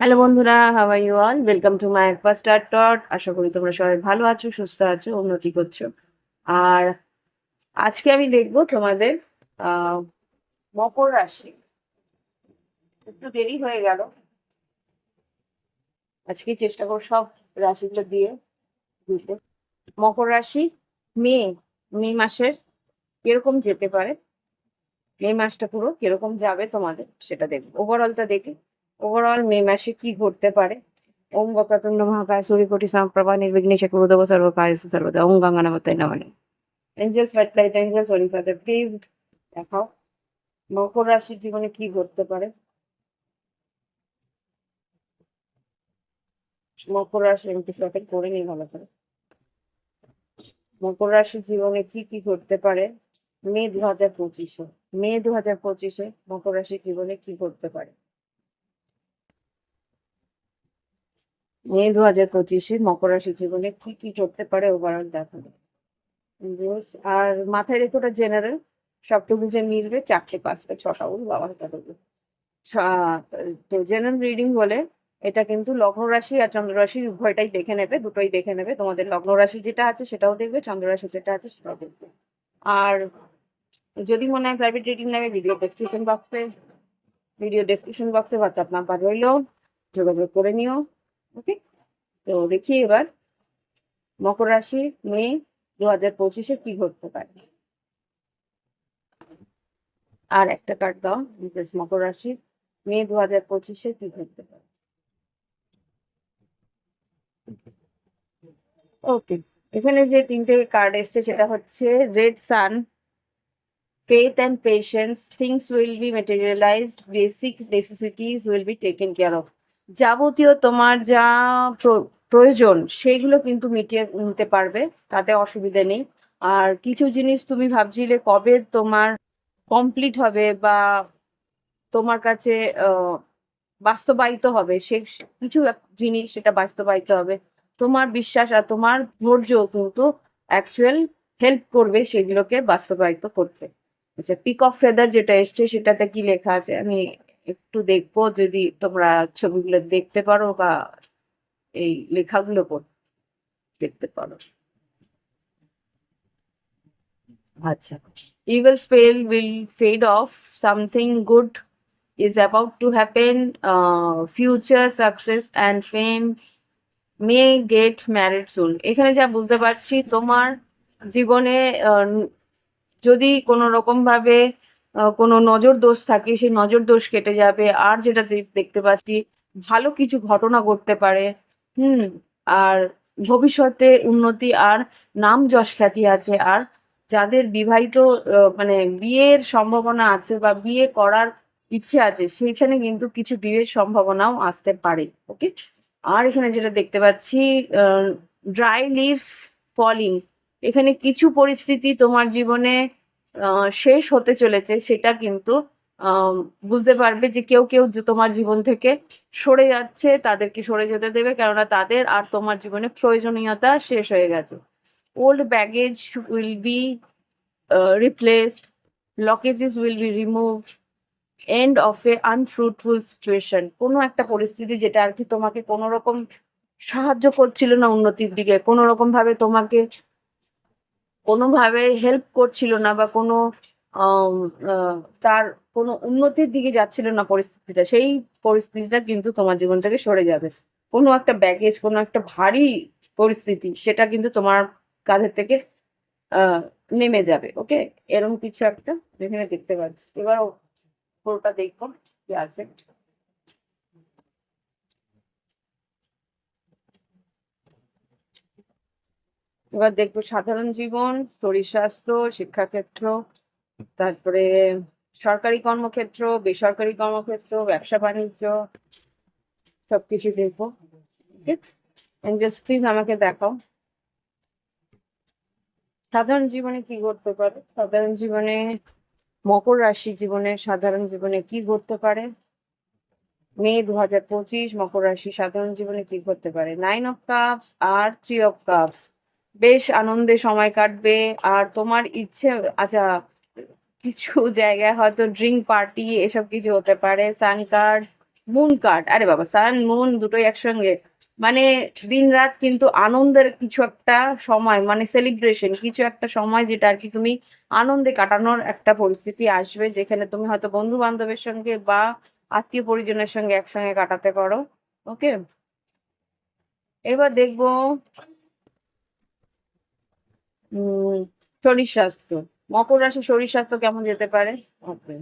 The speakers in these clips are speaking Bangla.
হ্যালো বন্ধুরা how are you all welcome to my একবার স্টার টট আশা করি তোমরা সবাই ভালো আছো, সুস্থ আছো, উন্নতি করছ। আর আজকে আমি দেখব তোমাদের মকর রাশি। একটু দেরি হয়ে গেল। আজকে চেষ্টা করো সব রাশিগুলো দিয়ে দিতে। মকর রাশি, মে মে মাসের কীরকম যেতে পারে? মে মাসটা পুরো কীরকম যাবে তোমাদের সেটা দেখব। ওভারঅলটা দেখে। ওভারঅল মে মাসে কি ঘটতে পারে? ওম বক্রতুণ্ড মহাকায় সূর্যকোটি সম্প্রভা নির্বিঘ্নেশ কুরুদেব সর্বকায় সর্বদা। ওম গঙ্গানামতাই নমঃ। এঞ্জেলস হোয়াইট লাইট এঞ্জেলস হরি ফাদার প্লিজ দেখাও। মকর রাশির জীবনে কি ঘটতে পারে? মকর রাশি আমি কিছু করে নিই ভালো করে। মকর রাশির জীবনে কি কি ঘটতে পারে? মে দু হাজার পঁচিশে। মে দু হাজার পঁচিশে মকর রাশির জীবনে কি ঘটতে পারে? মে দু হাজার পঁচিশে মকর রাশি জীবনে কি কি করতে পারে ওভারঅল দেখাবে। আর মাথায় রেখে ওটা জেনারেল সবটুকু যে মিলবে চারটে, পাঁচটা, ছটা, ওর বাবার কথা তো জেনারেল রিডিং বলে, এটা কিন্তু লগ্ন রাশি আর চন্দ্র রাশি উভয়টাই দেখে নেবে, দুটোই দেখে নেবে। তোমাদের লগ্ন রাশি যেটা আছে সেটাও দেখবে, চন্দ্র রাশি যেটা আছে সেটাও দেখবে। আর যদি মনে হয় প্রাইভেট রিডিং নেবে ভিডিও ডেসক্রিপশন বক্সে ভিডিও ডেসক্রিপশন বক্সে হোয়াটসঅ্যাপ নাম্বার রইল, যোগাযোগ করে নিও। ওকে? তো দেখি এবার মকর রাশি মে দু হাজার পঁচিশে কি ঘটতে পারে? আর একটা কার্ড দাও বিশেষ মকর রাশি মে দু হাজার পঁচিশে কি ঘটতে পারে? ওকে, এখানে যে তিনটে কার্ড এসছে সেটা হচ্ছে red sun faith and patience, things will be materialized, basic necessities will be taken care of যাবতীয় তোমার যা প্র- প্রয়োজন সেগুলো কিন্তু মিটিয়ে নিতে পারবে, তাতে অসুবিধা নেই। আর কিছু জিনিস তুমি ভাবছিলে কবে তোমার কমপ্লিট হবে বা তোমার কাছে বাস্তবায়িত হবে, সে কিছু জিনিস সেটা বাস্তবায়িত হবে। তোমার বিশ্বাস আর তোমার ধৈর্য কিন্তু অ্যাকচুয়াল হেল্প করবে সেগুলোকে বাস্তবায়িত করতে। আচ্ছা পিক অফ ফেদার যেটা এসছে সেটাতে কি লেখা আছে? আমি একটু দেখব যদি তোমরা ছবিগুলো দেখতে পারো বা এই লেখাগুলো দেখতে পারো। আচ্ছা evil spell will fade off something good is about to happen future success and fame may get married soon এখানে যা বুঝতে পারছি, তোমার জীবনে যদি কোনো রকম ভাবে কোনো নজর দোষ থাকে, সেই নজর দোষ কেটে যাবে। আর যেটা দেখতে পাচ্ছি, ভালো কিছু ঘটনা ঘটতে পারে। হুম, আর ভবিষ্যতে উন্নতি আর নাম যশ খ্যাতি আছে। আর যাদের বিবাহিত মানে বিয়ের সম্ভাবনা আছে বা বিয়ে করার ইচ্ছে আছে, সেইখানে কিন্তু কিছু বিয়ের সম্ভাবনাও আসতে পারে। ওকে? আর এখানে যেটা দেখতে পাচ্ছি ড্রাই লিভস ফলিং। এখানে কিছু পরিস্থিতি তোমার জীবনে শেষ হতে চলেছে, সেটা কিন্তু বুঝতে পারবে যে কেউ কেউ তোমার জীবন থেকে সরে যাচ্ছে, তাদেরকে সরে যেতে দেবে, কেননা তাদের আর তোমার জীবনে প্রয়োজনীয়তা শেষ হয়ে গেছে। Old baggage will be replaced blockages will be removed end of a unfruitful situation কোনো একটা পরিস্থিতি যেটা আর কি তোমাকে কোনো রকম সাহায্য করছিল না উন্নতির দিকে কোনো রকম ভাবে তোমাকে কোনোভাবে হেল্প করছিল না বা কোনো তার কোনো উন্নতির দিকে যাচ্ছিল না পরিস্থিতিটা, সেই পরিস্থিতিটা কিন্তু তোমার জীবন থেকে সরে যাবে। কোনো একটা ব্যাগেজ কোনো একটা ভারী পরিস্থিতি, সেটা কিন্তু তোমার কাঁধের থেকে নেমে যাবে ওকে এরকম কিছু একটা এখানে দেখতে পাচ্ছি। এবার পুরোটা দেখব, কি আছে। এবার দেখব সাধারণ জীবন, শরীর স্বাস্থ্য, শিক্ষাক্ষেত্র, তারপরে সরকারি কর্মক্ষেত্র, বেসরকারি কর্মক্ষেত্র, ব্যবসা বাণিজ্য, সবকিছু দেখব। প্লিজ আমাকে দেখাও। সাধারণ জীবনে কি ঘটতে পারে? সাধারণ জীবনে মকর রাশি জীবনে সাধারণ জীবনে কি ঘটতে পারে? মে দু হাজার পঁচিশ, মকর রাশি সাধারণ জীবনে কি ঘটতে পারে? নাইন অফ কাপস আর থ্রি অফ কাপস বেশ আনন্দে সময় কাটবে। আর তোমার ইচ্ছে আচ্ছা কিছু জায়গায় হয়তো ড্রিঙ্ক পার্টি এসব কিছু হতে পারে। সান কার্ড মুন কার্ড আরে বাবা সান মুন দুটোই একসঙ্গে। মানে দিন রাত কিন্তু আনন্দের কিছু একটা সময় মানে সেলিব্রেশন কিছু একটা সময় যেটা আর কি তুমি আনন্দে কাটানোর একটা পরিস্থিতি আসবে, যেখানে তুমি হয়তো বন্ধু বান্ধবের সঙ্গে বা আত্মীয় পরিজনের সঙ্গে একসঙ্গে কাটাতে পারো। ওকে এবার দেখব শরীর স্বাস্থ্য। মকর রাশি শরীর স্বাস্থ্য কেমন যেতে পারে? ওকে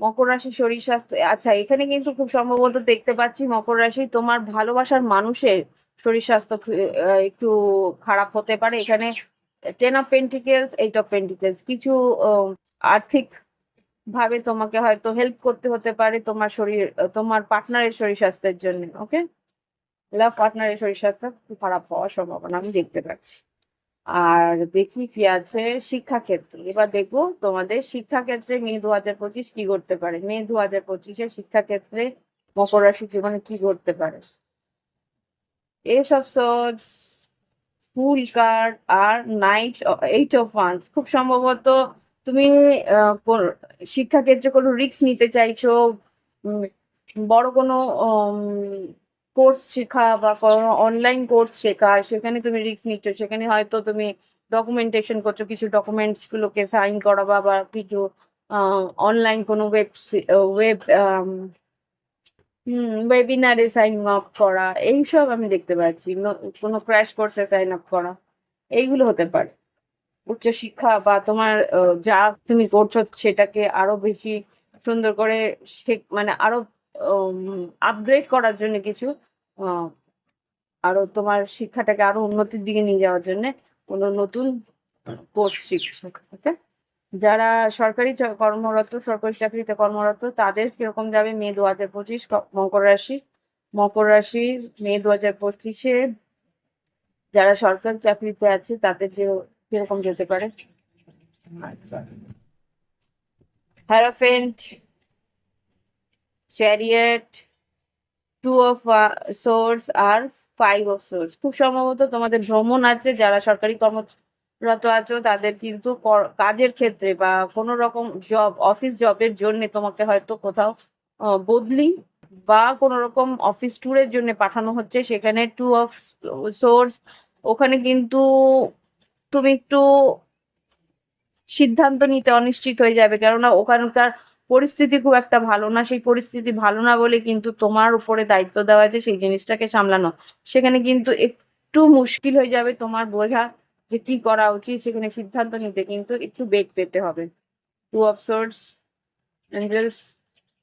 মকর রাশি শরীর স্বাস্থ্য আচ্ছা এখানে কিন্তু খুব সম্ভবত দেখতে পাচ্ছি মকর রাশি তোমার ভালোবাসার মানুষের শরীর স্বাস্থ্য একটু খারাপ হতে পারে। এখানে ten of pentacles eight of pentacles কিছু আর্থিক ভাবে তোমাকে হয়তো হেল্প করতে হতে পারে তোমার শরীর তোমার পার্টনারের শরীর স্বাস্থ্যের জন্য ওকে লাভ পার্টনারের শরীর স্বাস্থ্য খুব খারাপ হওয়ার সম্ভাবনা আমি দেখতে পাচ্ছি। আর দেখি কি আছে শিক্ষাক্ষেত্রে। এবার দেখব তোমাদের শিক্ষাক্ষেত্রে মে দু হাজার পঁচিশ কি করতে পারে। মে দু হাজার পঁচিশে শিক্ষাক্ষেত্রে মকর রাশি জীবনে কি করতে পারে? এসব সোর্স ফুল কার্ড আর নাইট এইট অফ ওয়ান্স খুব সম্ভবত তুমি শিক্ষাক্ষেত্রে কোনো রিস্ক নিতে চাইছো বড় কোনো কোর্স শেখা বা কোনো অনলাইন কোর্স শেখা, সেখানে তুমি রিস্ক নিচ্ছ, সেখানে হয়তো তুমি ডকুমেন্টেশন করছ, কিছু ডকুমেন্টস গুলোকে সাইন করা বা কিছু অনলাইন কোনো ওয়েব ওয়েব ওয়েবিনারে সাইন আপ করা, এইসব আমি দেখতে পাচ্ছি। কোনো ক্র্যাশ কোর্সে সাইন আপ করা, এইগুলো হতে পারে। উচ্চশিক্ষা বা তোমার যা তুমি করছ সেটাকে আরও বেশি সুন্দর করে মানে আরও আপগ্রেড করার জন্য কিছু আরও তোমার শিক্ষাটাকে আরও উন্নতির দিকে নিয়ে যাওয়ার জন্য কোনো নতুন কোর্স শিখছো ওকে যারা সরকারি কর্মরত সরকারি চাকরিতে কর্মরত তাদের কীরকম যাবে মে দু হাজার পঁচিশ মকর রাশি? মকর রাশি মে দু হাজার পঁচিশে যারা সরকারি চাকরিতে আছে তাদের কীরকম যেতে পারে? আচ্ছা। Hierophant chariot two of swords R five of swords খুব সম্ভবত তোমাদের ভ্রমণ আছে, যারা সরকারি কর্মরত আছো, তাদের কিন্তু কাজের ক্ষেত্রে বা কোনো রকম জব অফিস জবের জন্য তোমাকে হয়তো কোথাও বদলি বা কোনো রকম অফিস ট্যুরের জন্য পাঠানো হচ্ছে। সেখানে টু অফ সোর্স ওখানে কিন্তু তুমি একটু সিদ্ধান্ত নিতে অনিশ্চিত হয়ে যাবে। কেননা ওখানকার পরিস্থিতি খুব একটা ভালো না। সেই পরিস্থিতি ভালো না বলে কিন্তু তোমার উপরে দায়িত্ব দেওয়া আছে সেই জিনিসটাকে সামলানো, সেখানে কিন্তু একটু মুশকিল হয়ে যাবে তোমার বোঝা যে কি করা উচিত, সেখানে সিদ্ধান্ত নিতে কিন্তু একটু বেগ পেতে হবে। টু অফ সোর্স অ্যাঞ্জেলস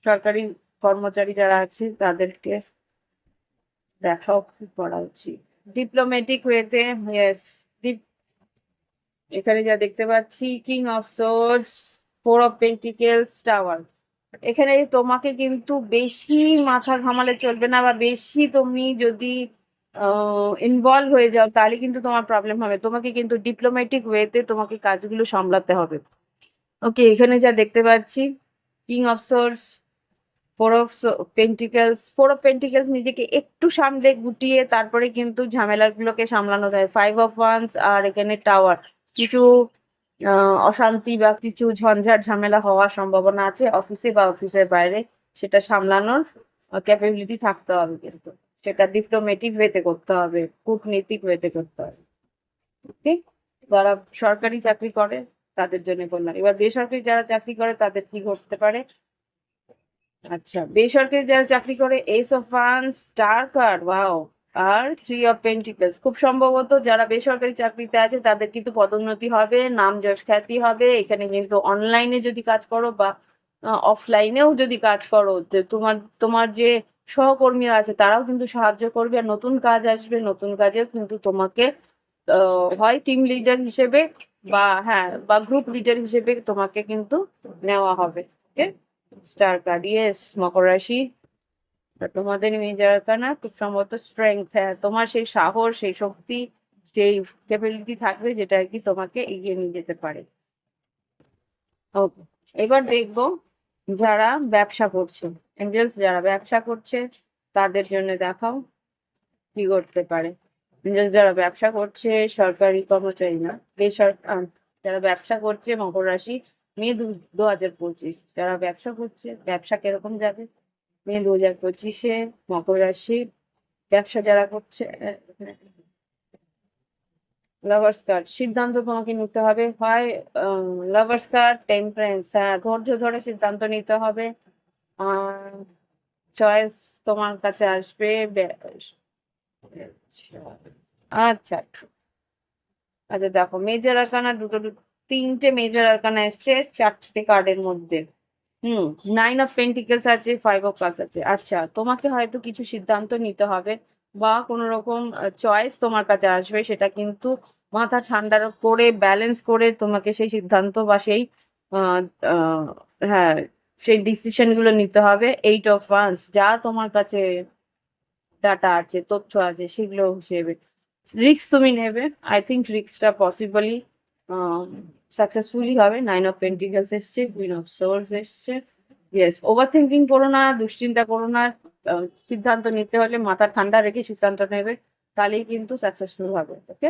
সরকারি কর্মচারী যারা আছে, তাদেরকে দেখাও কি করা উচিত। ডিপ্লোম্যাটিক ওয়েতে ইয়েস এখানে যা দেখতে পাচ্ছি king of swords four of pentacles tower এখানে তোমাকে কিন্তু বেশি মাথা ঘামালে চলবে না বা বেশি তুমি যদি ইনভলভ হয়ে যাও, তাহলে কিন্তু তোমার প্রবলেম হবে। তোমাকে কিন্তু ডিপ্লোম্যাটিক ওয়েতে তোমাকে কাজগুলো সামলাতে হবে। ওকে এখানে যা দেখতে পাচ্ছি king of swords four of pentacles four of pentacles নিজেকে একটু সামনে গুটিয়ে তারপরে কিন্তু ঝামেলাগুলোকে সামলানো যায়। ফাইভ অফ ওয়ান্স আর এখানে টাওয়ার কিছু অশান্তি বা কিছু ঝঞ্ঝাট ঝামেলা হওয়ার সম্ভাবনা আছে অফিসে বা অফিসের বাইরে। সেটা সামলানোর ক্যাপাবিলিটি থাকতে হবে কিন্তু। সেটা ডিপ্লোমেটিক ওয়েতে করতে হবে, কূটনীতিক ওয়েতে করতে হবে। ওকে যারা সরকারি চাকরি করে, তাদের জন্য বললাম। এবার বেসরকারি যারা চাকরি করে, তাদের কি ঘটতে পারে? আচ্ছা বেসরকারি যারা চাকরি করে এস অফ ফান্স স্টার কার্ড ওয়াও আর থ্রি অফ পেন্টিকলস খুব সম্ভবত যারা বেসরকারি চাকরিতে আছে, তাদের কিন্তু পদোন্নতি হবে, নাম যশ খ্যাতি হবে। এখানে কিন্তু অনলাইনে যদি কাজ করো বা অফলাইনেও যদি কাজ করো তোমার তোমার যে সহকর্মীরা আছে, তারাও কিন্তু সাহায্য করবে। আর নতুন কাজ আসবে, নতুন কাজেও কিন্তু তোমাকে হয় টিম লিডার হিসেবে বা হ্যাঁ বা গ্রুপ লিডার হিসেবে তোমাকে কিন্তু নেওয়া হবে। ওকে স্টার কার্ড ইয়েস মকর রাশি। তোমাদের মেজর আরকানা খুব সম্ভবত স্ট্রেংথ হ্যাঁ তোমার সেই সাহস, সেই শক্তি, সেই ক্যাপাবিলিটি থাকবে যেটা আর কি তোমাকে এগিয়ে নিয়ে যেতে পারে। ওকে এবার দেখব যারা ব্যবসা করছে এঞ্জেলস যারা ব্যবসা করছে, তাদের জন্য দেখাও কি করতে পারে। এঞ্জেলস যারা ব্যবসা করছে, সরকারি কর্মচারী না বেসরকার যারা ব্যবসা করছে, মকর রাশি মে দু হাজার পঁচিশ, যারা ব্যবসা করছে, ব্যবসা কীরকম যাবে? মে দু হাজার পঁচিশে মকর রাশি, ব্যবসা যারা করছে লাভার্স কার্ড সিদ্ধান্ত তোমাকে নিতে হবে। হয় লাভার্স কার্ড টেম্পারেন্স হ্যাঁ ধৈর্য ধরে সিদ্ধান্ত নিতে হবে। চয়েস তোমার কাছে আসবে বে- আচ্ছা আচ্ছা। দেখো মেজর আরকানা দুটো, তিনটে মেজর আরকানা এসছে, চারটে কার্ডের মধ্যে। হুম নাইন অফ পেন্টিকেলস আছে ফাইভ অফ কাপস আছে। আচ্ছা তোমাকে হয়তো কিছু সিদ্ধান্ত নিতে হবে বা কোনো রকম চয়েস তোমার কাছে আসবে, সেটা কিন্তু মাথা ঠান্ডা করে ব্যালেন্স করে তোমাকে সেই সিদ্ধান্ত বা সেই হ্যাঁ সেই ডিসিশনগুলো নিতে হবে। এইট অফ ওয়ান্স যা তোমার কাছে ডাটা আছে, তথ্য আছে, সেগুলো হিসেবে। রিক্স তুমি নেবে। আই থিঙ্ক রিক্সটা পসিবলি সাকসেসফুলি হবে নাইন অফ পেন্টিকালস এসছে কুইন অফ সোর্স এসছে ইয়েস ওভার থিঙ্কিং করো না, দুশ্চিন্তা করো না সিদ্ধান্ত নিতে হলে মাথা ঠান্ডা রেখে সিদ্ধান্ত নেবে, তাহলেই কিন্তু সাকসেসফুল হবে ওকে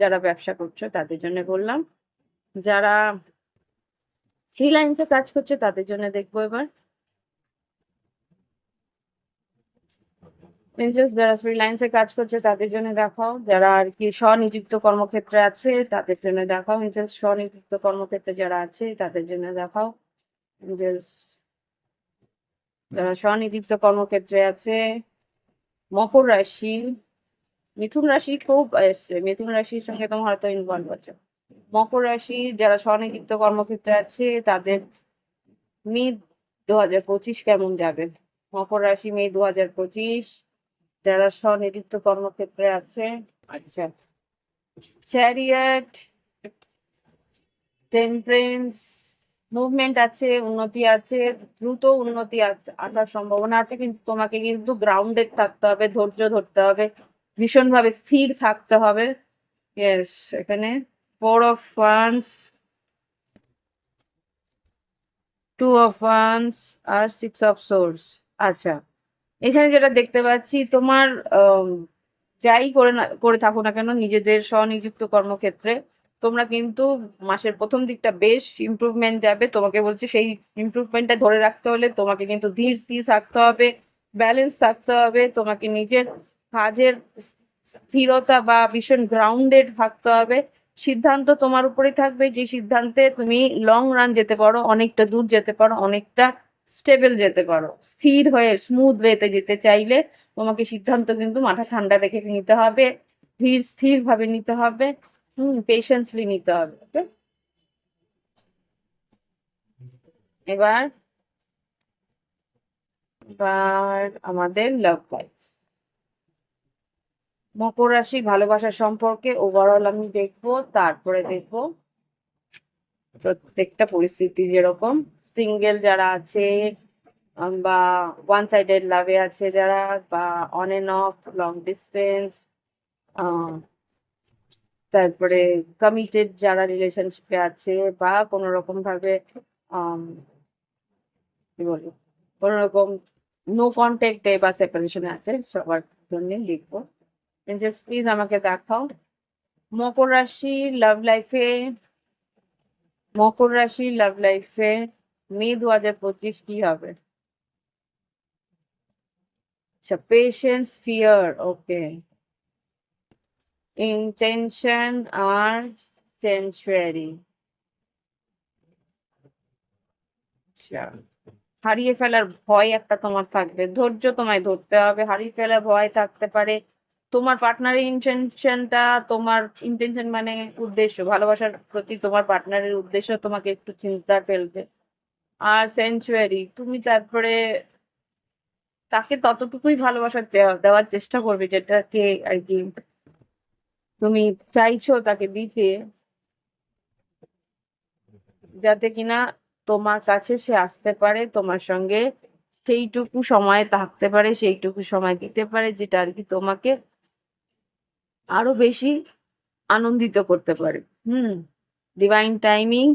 যারা ব্যবসা করছ, তাদের জন্য বললাম, যারা ফ্রিলাইন্সে কাজ করছে, তাদের জন্য দেখব এবার। Princess যারা ফ্রিল্যান্সে কাজ করছে, তাদের জন্য দেখাও। যারা আর কি স্বনিযুক্ত কর্মক্ষেত্রে আছে, তাদের জন্য দেখাও। Princess স্বনিযুক্ত কর্মক্ষেত্রে যারা আছে, তাদের জন্য দেখাও। Princess যারা স্বনিযুক্ত কর্মক্ষেত্রে আছে, মকর রাশি, মিথুন রাশি খুব এসছে। মিথুন রাশির সঙ্গে তোমার হয়তো ইনভলভ আছে। মকর রাশি যারা স্বনিযুক্ত কর্মক্ষেত্রে আছে, তাদের মে দু হাজার পঁচিশ কেমন যাবে? মকর রাশি মে দু হাজার পঁচিশ যারা স্বনিযুক্ত কর্মক্ষেত্রে আছে আচ্ছা। চ্যারিয়াট টেম্পারেন্স মুভমেন্ট আছে, উন্নতি আছে, দ্রুত উন্নতি আসার সম্ভাবনা আছে, কিন্তু তোমাকে কিন্তু গ্রাউন্ডেড থাকতে হবে, ধৈর্য ধরতে হবে, ভীষণভাবে স্থির থাকতে হবে। ইয়েস এখানে four of wands two of wands R six of swords আচ্ছা। এখানে যেটা দেখতে পাচ্ছি, তোমার যাই করে না, করে থাকো না কেন, নিজেদের স্বনিযুক্ত কর্মক্ষেত্রে তোমরা কিন্তু মাসের প্রথম দিকটা বেশ ইমপ্রুভমেন্ট যাবে। তোমাকে বলছি সেই ইমপ্রুভমেন্টটা ধরে রাখতে হলে তোমাকে কিন্তু ধীর স্থির থাকতে হবে ব্যালেন্স থাকতে হবে, তোমাকে নিজের কাজের স্থিরতা বা ভীষণ গ্রাউন্ডেড থাকতে হবে। সিদ্ধান্ত তোমার উপরেই থাকবে, যে সিদ্ধান্তে তুমি লং রান যেতে পারো, অনেকটা দূর যেতে পারো, অনেকটা স্টেবল যেতে পারো স্থির হয়ে স্মুথ ওয়েতে যেতে চাইলে তোমাকে সিদ্ধান্ত কিন্তু মাথা ঠান্ডা রেখে নিতে হবে ধীর স্থির ভাবে নিতে হবে হুম পেশেন্সলি নিতে হবে ওকে এবার এবার আমাদের লাভ লাইফ মকর রাশি ভালোবাসার সম্পর্কে ওভারঅল আমি দেখব তারপরে দেখব। প্রত্যেকটা পরিস্থিতি যেরকম। সিঙ্গেল যারা আছে বা ওয়ান সাইডেড লাভে আছে যারা, বা on and off long distance তারপরে কমিটেড যারা রিলেশনশিপে আছে, বা কোনো রকম ভাবে কি বলব কোনো রকম নো কন্ট্যাক্টে বা সেপারেশনে আছে, সবার জন্য লিখব। জাস্ট প্লিজ আমাকে দেখাও। মকর রাশি লাভ লাইফে মকর রাশি লাভ লাইফে মে দু হাজার পঁচিশ কি হবে? আচ্ছা পেশেন্স ফিয়ার ওকে ইন্টেনশন আর সেঞ্চুয়ারি হারিয়ে ফেলার ভয় একটা তোমার থাকবে। ধৈর্য তোমায় ধরতে হবে। হারিয়ে ফেলার ভয় থাকতে পারে তোমার পার্টনারের ইন্টেনশনটা তোমার ইন্টেনশন মানে উদ্দেশ্য। ভালোবাসার প্রতি তোমার পার্টনারের উদ্দেশ্য তোমাকে একটু চিন্তা ফেলবে। আর সেঞ্চুয়ারি তুমি তারপরে তাকে ততটুকুই ভালোবাসা দেওয়ার চেষ্টা করবে যেটাকে আর কি তুমি চাইছো তাকে দিতে, যাতে কিনা তোমার কাছে সে আসতে পারে, তোমার সঙ্গে সেইটুকু সময় থাকতে পারে, সেইটুকু সময় দিতে পারে, যেটা আর কি তোমাকে আরও বেশি আনন্দিত করতে পারে। হুম ডিভাইন টাইমিং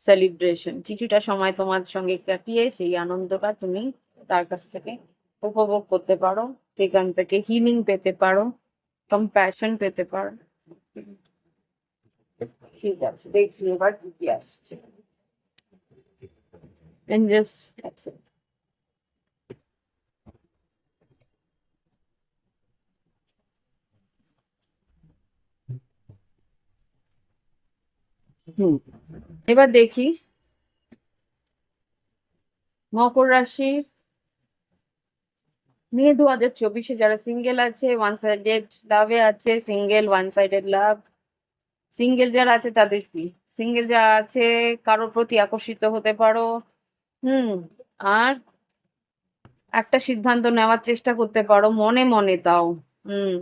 সেলিব্রেশন কিছুটা সময় তোমার সঙ্গে কাটিয়ে সেই আনন্দটা তুমি তার কাছ থেকে উপভোগ করতে পারো সেখান থেকে হিলিং পেতে পারো কম্প্যাশন পেতে পারো। ঠিক আছে দেখছি এবার কি আসছে। And just accept. এবার দেখি। মকর রাশি। মে দু হাজার চব্বিশে যারা সিঙ্গেল আছে ওয়ান সাইডেড লাভে আছে single one sided love single যারা আছে, তাদের কি? সিঙ্গেল যারা আছে, কারোর প্রতি আকর্ষিত হতে পারো। হুম, আর একটা সিদ্ধান্ত নেওয়ার চেষ্টা করতে পারো, মনে মনে তাও। হুম।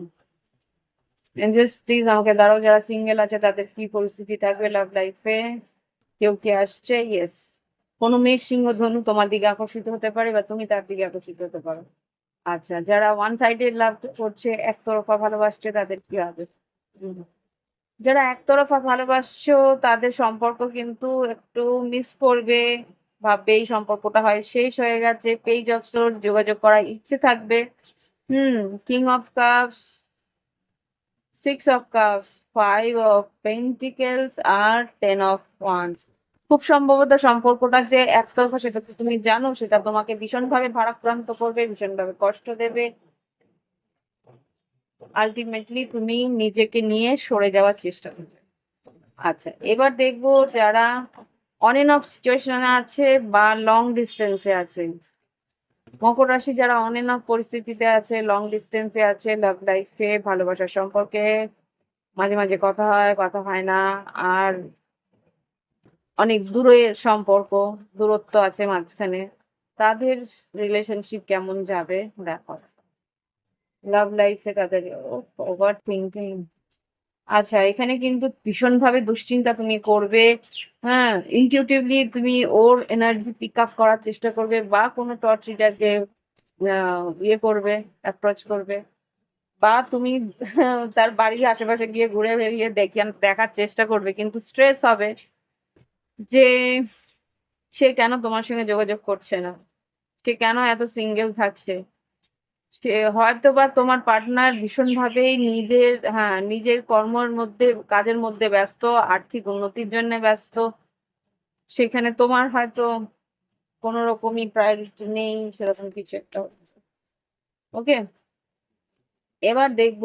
এঞ্জেলস প্লিজ আমাকে দাঁড়াও, যারা সিঙ্গেল আছে, তাদের কি পরিস্থিতি থাকবে? লাভ লাইফে কেউ কি আসছে? ইয়েস কোনো মেয়ের সিংহ ধনু তোমার দিকে আকর্ষিত হতে পারে বা তুমি তার দিকে আকর্ষিত হতে পারো। আচ্ছা যারা ওয়ান সাইডেড লাভ করছে, একতরফা ভালোবাসছে, তাদের কি হবে। যারা একতরফা ভালোবাসছো, তাদের সম্পর্ক কিন্তু একটু মিস করবে। ভাববে এই সম্পর্কটা হয়, শেষ হয়ে গেছে পেজ অফ যোগাযোগ করার ইচ্ছে থাকবে। হুম king of cups six of cups five of pentacles R ten of wands খুব সম্ভবত সম্পর্কটা যে একতরফা সেটা তো তুমি জানো, সেটা তোমাকে ভীষণভাবে ভারাক্রান্ত করবে, ভীষণভাবে কষ্ট দেবে। আলটিমেটলি তুমি নিজেকে নিয়ে সরে যাওয়ার চেষ্টা করবে। আচ্ছা এবার দেখব যারা অন এন্ড অফ সিচুয়েশনে আছে বা লং ডিস্টেন্সে আছে। মকর রাশি যারা অন এন্ড অফ পরিস্থিতিতে আছে লং ডিস্টেন্সে আছে লাভ লাইফে ভালোবাসার সম্পর্কে মাঝে মাঝে কথা হয় কথা হয় না। আর অনেক দূরের সম্পর্ক, দূরত্ব আছে মাঝখানে। তাদের রিলেশনশিপ কেমন যাবে? দেখো। লাভ লাইফে তাদের ওভার থিঙ্কিং আচ্ছা এখানে কিন্তু ভীষণভাবে দুশ্চিন্তা তুমি করবে। হ্যাঁ ইনটিউটিভলি তুমি ওর এনার্জি পিক আপ করার চেষ্টা করবে বা কোনো টর্চ রিডারকে ইয়ে করবে অ্যাপ্রোচ করবে। বা তুমি তার বাড়ির আশেপাশে গিয়ে ঘুরে বেরিয়ে দেখে দেখার চেষ্টা করবে। কিন্তু স্ট্রেস হবে যে সে কেন তোমার সঙ্গে যোগাযোগ করছে না? সে কেন এত সিঙ্গেল থাকছে? সে হয়তো বা তোমার পার্টনার ভীষণভাবেই নিজের হ্যাঁ নিজের কর্মর মধ্যে, কাজের মধ্যে ব্যস্ত, আর্থিক উন্নতির জন্য ব্যস্ত। সেখানে তোমার হয়তো কোনো রকমই প্রায়োরিটি নেই, সেরকম কিছু একটা ওকে এবার দেখব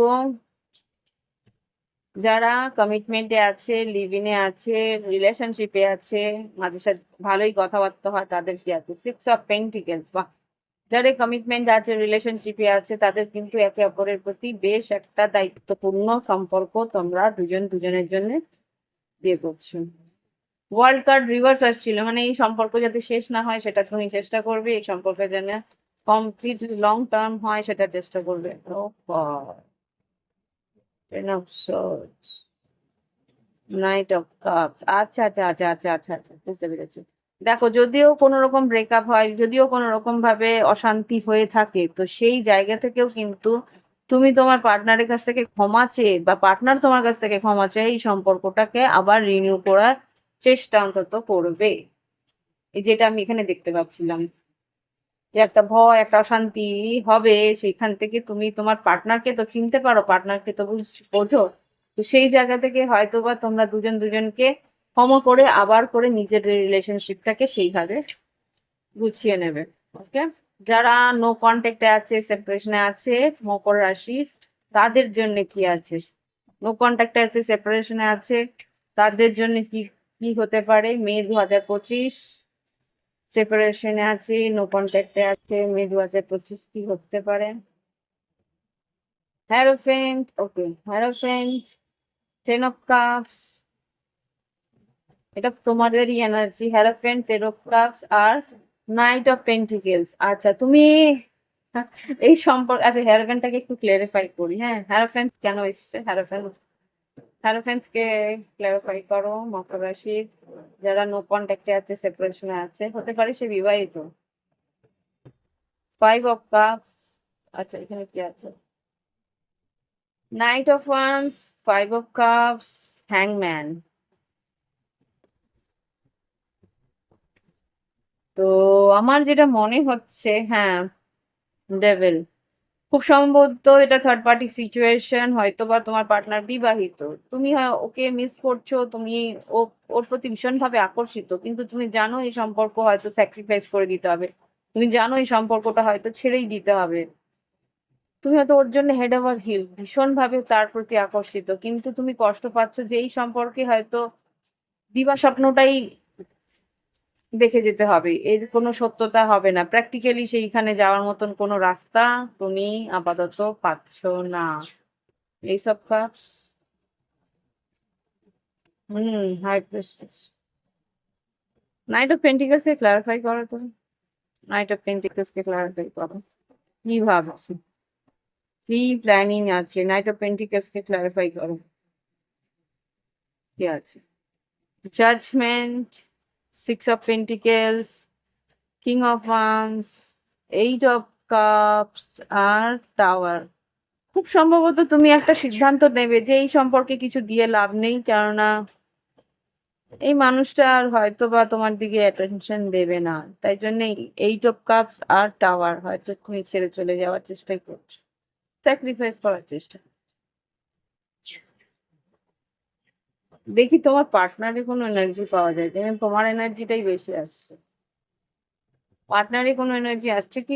যারা কমিটমেন্টে আছে লিভিনে আছে রিলেশনশিপে আছে, মাঝে সাথে ভালোই কথাবার্তা হয়, তাদের কি আছে? সিক্স অফ পেন্টিকেলস বা যাদের কমিটমেন্ট আছে রিলেশনশিপে আছে, তাদের কিন্তু একে অপরের প্রতি বেশ একটা দায়িত্বপূর্ণ সম্পর্ক তোমরা দুজন দুজনের জন্য বিয়ে করছ। ওয়ার্ল্ড কার্ড রিভার্স আসছিল মানে এই সম্পর্ক যাতে শেষ না হয় সেটা তুমি চেষ্টা করবে, এই সম্পর্কের জন্য কমপ্লিট লং টার্ম হয় সেটা চেষ্টা করবে। ও নাইট অফ আচ্ছা আচ্ছা আচ্ছা আচ্ছা আচ্ছা আচ্ছা বুঝতে পেরেছি। দেখো, যদিও কোনো রকম ব্রেকআপ হয়, যদিও কোনো রকম ভাবে অশান্তি হয়ে থাকে, তো সেই জায়গা থেকেও কিন্তু তুমি তোমার পার্টনারের কাছ থেকে ক্ষমা চেয়ে বা পার্টনার তোমার কাছ থেকে ক্ষমা চেয়ে এই সম্পর্কটাকে আবার রিনিউ করার চেষ্টা অন্তত করবে। যেটা আমি এখানে দেখতে পাচ্ছিলাম। যে একটা ভয়, একটা অশান্তি হবে, সেখান থেকে তুমি তোমার পার্টনারকে তো চিনতে পারো পার্টনারকে তো বোঝো তো সেই জায়গা থেকে হয়তো বা তোমরা দুজন দুজনকে ক্ষমা করে, আবার করে নিজের রিলেশনশিপটাকে সেইভাবে গুছিয়ে নেবে ওকে যারা নো কন্ট্যাক্টে আছে সেপারেশনে আছে, মকর রাশির তাদের জন্য কি আছে? নো কন্ট্যাক্টে আছে সেপারেশনে আছে, তাদের জন্য কি কি হতে পারে? মে দু হাজার পঁচিশ সেপারেশনে আছে নো কন্ট্যাক্টে আছে, মে দু হাজার পঁচিশ কি হতে পারে? Hierophant okay hierophant ten of cups এটা তোমাদেরই এনার্জি হ্যারোফেন্ট টেন কাপস আর নাইট অফ পেন্টিকেলস আচ্ছা তুমি এই সম্পর্ক আচ্ছা হ্যারোফেন্টটাকে একটু ক্লিয়ারিফাই করি হ্যাঁ? হ্যারোফেন্ট কেন এসছে? হ্যারোফেন্ট হ্যারোফেন্টসকে ক্লিয়ারিফাই করো, মকর রাশির যারা নো কন্ট্যাক্টে আছে সেপারেশনে আছে, হতে পারে সে বিবাহিত। ফাইভ অফ কাপ আচ্ছা এখানে কি আছে? Knight of wands five of cups হ্যাংম্যান তো আমার যেটা মনে হচ্ছে হ্যাঁ ডেভিল খুব সম্ভবত এটা থার্ড পার্টি সিচুয়েশন হয়তো বা তোমার পার্টনার বিবাহিত। তুমি হয়, ওকে মিস করছ, তুমি ও, ওর প্রতি ভীষণভাবে আকর্ষিত, কিন্তু তুমি জানো এই সম্পর্ক হয়তো স্যাক্রিফাইস করে দিতে হবে। তুমি জানো এই সম্পর্কটা হয়তো ছেড়েই দিতে হবে। তুমি হয়তো ওর জন্য হেড ওভার হিল ভীষণভাবে তার প্রতি আকর্ষিত, কিন্তু তুমি কষ্ট পাচ্ছ যে এই সম্পর্কে হয়তো দিবা স্বপ্নটাই দেখে যেতে হবে। এর কোনো সত্যতা হবে না। প্র্যাকটিক্যালি সেইখানে যাওয়ার মতন কোনো রাস্তা তুমি আপাতত পাচ্ছ না। এইসব cups hmm high prestige knight of পেন্টিকাসকে clarify করো তুমি নাইট অফ পেন্টিকাসকে ক্লারিফাই করো। কি ভাবছি? কি প্ল্যানিং আছে? নাইট অফ পেন্টিকাসকে ক্লারিফাই করো। কি আছে? Judgement six of pentacles king of wands eight of cups আর টাওয়ার খুব সম্ভবত তুমি একটা সিদ্ধান্ত নেবে যে এই সম্পর্কে কিছু দিয়ে লাভ নেই, কেননা এই মানুষটা আর হয়তো বা তোমার দিকে অ্যাটেনশন দেবে না। তাই জন্য এইট অফ কাপস আর টাওয়ার হয়তো তুমি ছেড়ে চলে যাওয়ার চেষ্টাই করছ। স্যাক্রিফাইস করার চেষ্টা। দেখি তোমার পার্টনারে কোনো এনার্জি পাওয়া যায়। যেমন তোমার এনার্জিটাই বেশি আসছে। পার্টনারে কোনো এনার্জি আসছে কি?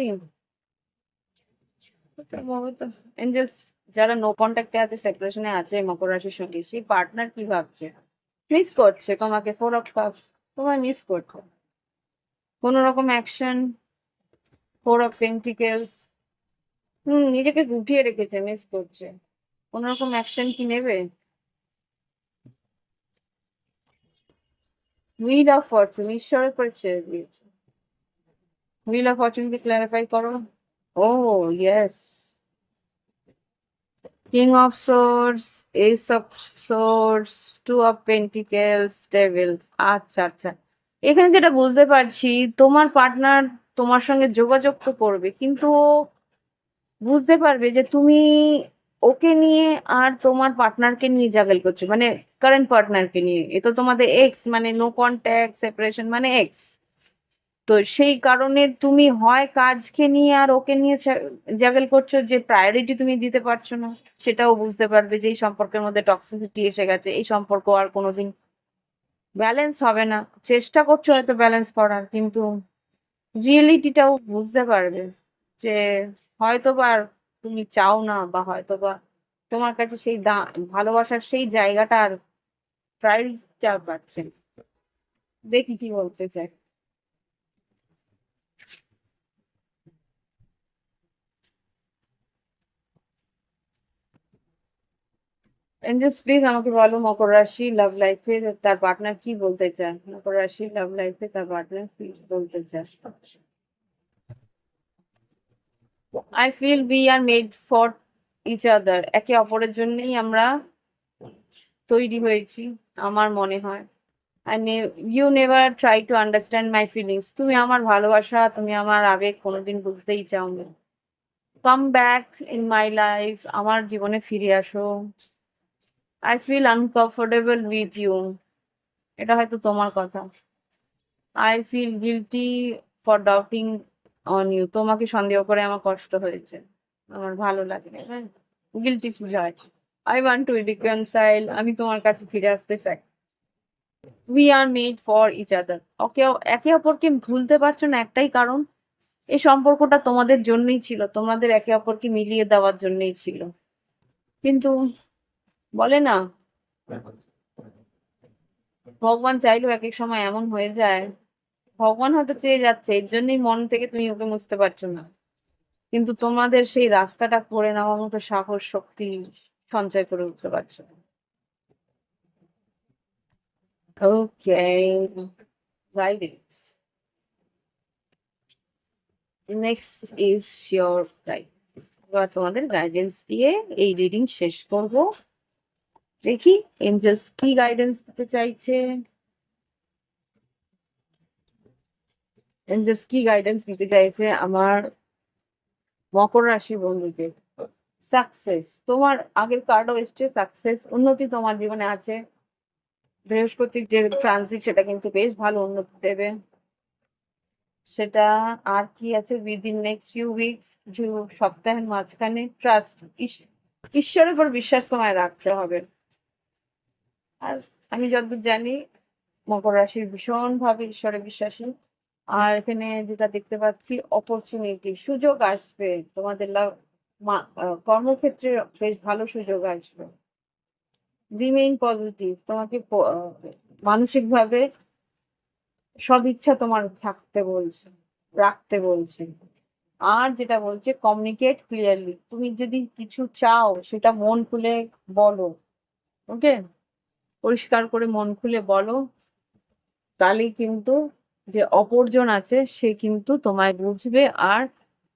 এঞ্জেলস যারা নো কন্ট্যাক্টে আছে সেপারেশনে আছে মকর রাশির সঙ্গে সেই পার্টনার কি ভাবছে? মিস করছে তোমাকে ফোর অফ কাপস তোমায় মিস করছে। কোনো রকম action four of pentacles hmm নিজেকে গুটিয়ে রেখেছে মিস করছে। কোনো রকম অ্যাকশন কি নেবে? হুইল অফ ফরচুন ঈশ্বরের পরে ছেড়ে দিয়েছে হুইল অফ ফরচুনকে ক্লারিফাই করো। ও yes king of swords ace of swords two of pentacles devil আচ্ছা আচ্ছা। এখানে যেটা বুঝতে পারছি, তোমার পার্টনার তোমার সঙ্গে যোগাযোগ তো করবে, কিন্তু বুঝতে পারবে যে তুমি ওকে নিয়ে আর তোমার পার্টনারকে নিয়ে জাগল করছ। মানে কারেন্ট পার্টনারকে নিয়ে। এ তো তোমাদের এক্স মানে নো কন্ট্যাক্ট সেপারেশন মানে এক্স তো সেই কারণে তুমি হয় কাজকে নিয়ে আর ওকে নিয়ে জাগল করছ যে প্রায়োরিটি তুমি দিতে পারছ না, সেটাও বুঝতে পারবে যে এই সম্পর্কের মধ্যে টক্সিসিটি এসে গেছে, এই সম্পর্ক আর কোনোদিন ব্যালেন্স হবে না। চেষ্টা করছ হয়তো ব্যালেন্স করার, কিন্তু রিয়েলিটিটাও বুঝতে পারবে যে হয়তো বা তুমি চাও না বা হয়তো বা তোমার কাছে সেই দা, ভালোবাসার সেই জায়গাটা আর প্রায়োরিটিটা পাচ্ছে দেখি কি বলতে চাই। এঞ্জেলস প্লিজ আমাকে বলো, মকর রাশি লাভ লাইফে তার পার্টনার কি বলতে চায়? মকর রাশি লাভ লাইফে তার পার্টনার কি বলতে চায়? I feel we are made for each other একে অপরের জন্যই আমরা তৈরি হয়েছি, আমার মনে হয়। You never try to understand my feelings তুমি আমার ভালোবাসা, তুমি আমার আবেগ কোনোদিন বুঝতেই চাও না come back in my life আমার জীবনে ফিরে আসো। I feel uncomfortable with you এটা হয়তো তোমার কথা। I feel guilty for doubting on you তোমাকে সন্দেহ করে আমার কষ্ট হয়েছে। আমার ভালো লাগে হ্যাঁ। গিলটি ফিল হয়। আই ওয়ান্ট টু রিকনসাইল আমি তোমার কাছে ফিরে আসতে চাই। We are made for each other okay, একে অপরকে ভুলতে পারছ না একটাই কারণ? এই সম্পর্কটা তোমাদের জন্যই ছিল, তোমাদের একে অপরকে মিলিয়ে দেওয়ার জন্যই ছিল। কিন্তু বলে না। ভগবান চাইলেও এক এক সময় এমন হয়ে যায়। ভগবান হয়তো চেয়ে যাচ্ছে, এর জন্যই মন থেকে তুমি ওকে মুছতে পারছ না। কিন্তু তোমাদের সেই রাস্তাটা করে নেওয়ার মতো সাহস, শক্তি সঞ্চয় করে উঠতে পারছ ওকে গাইডেন্স নেক্সট ইজ এবার তোমাদের গাইডেন্স দিয়ে এই রিডিং শেষ করব। দেখি এঞ্জেলস কি গাইডেন্স দিতে চাইছে? এঞ্জেলস কি গাইডেন্স দিতে চাইছে? আমার মকর রাশি বন্ধুদের সাকসেস তোমার আগের কার্ডও এসছে সাকসেস উন্নতি তোমার জীবনে আছে। বৃহস্পতির যে ট্রানজিট সেটা কিন্তু বেশ ভালো উন্নতি দেবে। সেটা আর কি আছে উইদিন নেক্সট ফিউ উইকস সপ্তাহের মাঝখানে ট্রাস্ট ঈশ্বরের উপর বিশ্বাস তোমায় রাখতে হবে। আর আমি যতদূর জানি, মকর রাশির ভীষণভাবে ঈশ্বরে বিশ্বাসী। আর এখানে যেটা দেখতে পাচ্ছি অপরচুনিটি সুযোগ আসবে। তোমাদের কর্মক্ষেত্রে বেশ ভালো সুযোগ আসবে। রিমেইন পজিটিভ তোমাকে মানসিকভাবে সদিচ্ছা তোমার থাকতে বলছে, রাখতে বলছে। আর যেটা বলছে কমিউনিকেট ক্লিয়ারলি তুমি যদি কিছু চাও, সেটা মন খুলে বলো ওকে পরিষ্কার করে মন খুলে বলো, তাহলেই কিন্তু যে অপরজন আছে, সে কিন্তু তোমায় বুঝবে আর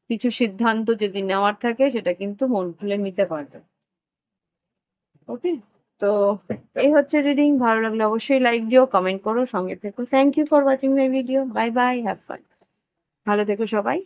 কিছু সিদ্ধান্ত যদি নেওয়ার থাকে, সেটা কিন্তু মন খুলে নিতে পারবে। ওকে? তো এই হচ্ছে রিডিং, ভালো লাগলে অবশ্যই লাইক দিও, কমেন্ট করো, সঙ্গে থেকো। Thank you for watching my video bye bye have fun ভালো থেকো সবাই।